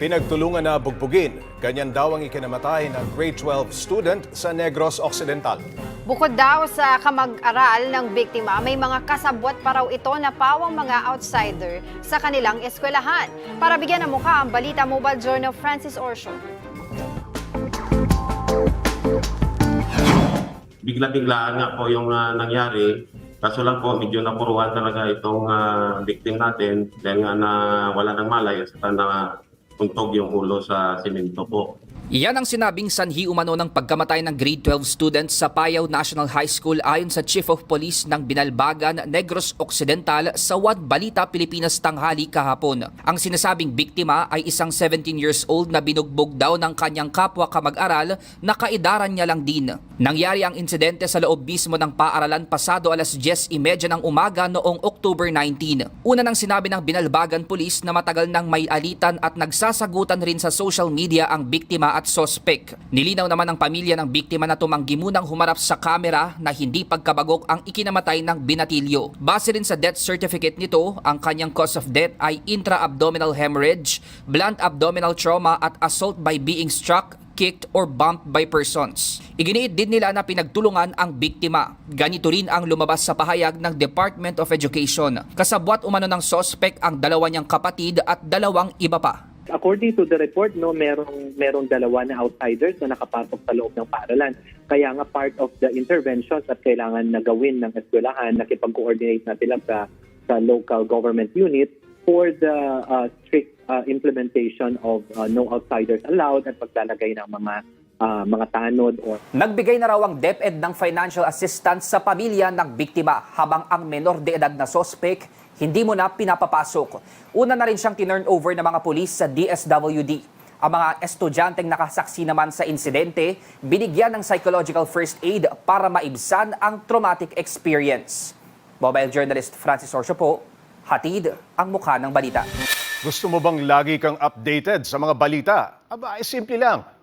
Pinagtulungan na bugbugin. Ganyan daw ang ikinamatay ng grade 12 student sa Negros Occidental. Bukod daw sa kamag-aral ng biktima, may mga kasabwat pa raw ito na pawang mga outsider sa kanilang eskwelahan. Para bigyan ng mukha ang Balita Mobile Journal Francis Orsho. bigla-biglaan nga po yung ah, nangyari. Kaso lang po, medyo napuruan talaga itong ah, victim natin dahil nga na wala ng malay at na puntog yung ulo sa simento po. Iyan ang sinabing sanhi umano ng pagkamatay ng grade 12 student sa Payaw National High School ayon sa Chief of Police ng Binalbagan, Negros Occidental sa Wad Balita, Pilipinas tanghali kahapon. Ang sinasabing biktima ay isang 17 years old na binugbog daw ng kanyang kapwa kamag-aral na kaedaran niya lang din. Nangyari ang insidente sa loob mismo ng paaralan pasado alas 10.30 ng umaga noong October 19. Una nang sinabi ng Binalbagan Police na matagal nang may alitan at nagsasagutan rin sa social media ang biktima at sospek. Nilinaw naman ng pamilya ng biktima na tumanggi munang humarap sa kamera na hindi pagkabagok ang ikinamatay ng binatilyo. Base rin sa death certificate nito, ang kanyang cause of death ay intra-abdominal hemorrhage, blunt abdominal trauma at assault by being struck kicked or bumped by persons. Iginiit din nila na pinagtulungan ang biktima. Ganito rin ang lumabas sa pahayag ng Department of Education. Kasabwat umano ng sospek ang dalawa niyang kapatid at dalawang iba pa. According to the report, no, merong merong dalawa na outsiders na nakapasok sa loob ng paaralan. Kaya nga part of the interventions at kailangan na gawin ng eskwelahan, nakipag-coordinate na sila sa sa local government unit for the uh, strict uh, implementation of uh, no outsiders allowed at paglalagay ng mga uh, mga tanod or Nagbigay na raw ang DepEd ng financial assistance sa pamilya ng biktima habang ang menor de edad na sospek hindi mo na pinapapasok. Una na rin siyang tinurn over ng mga pulis sa DSWD. Ang mga estudyanteng nakasaksi naman sa insidente, binigyan ng psychological first aid para maibsan ang traumatic experience. Mobile journalist Francis Orsio po, hatid ang mukha ng balita. Gusto mo bang lagi kang updated sa mga balita? Aba, ay simple lang.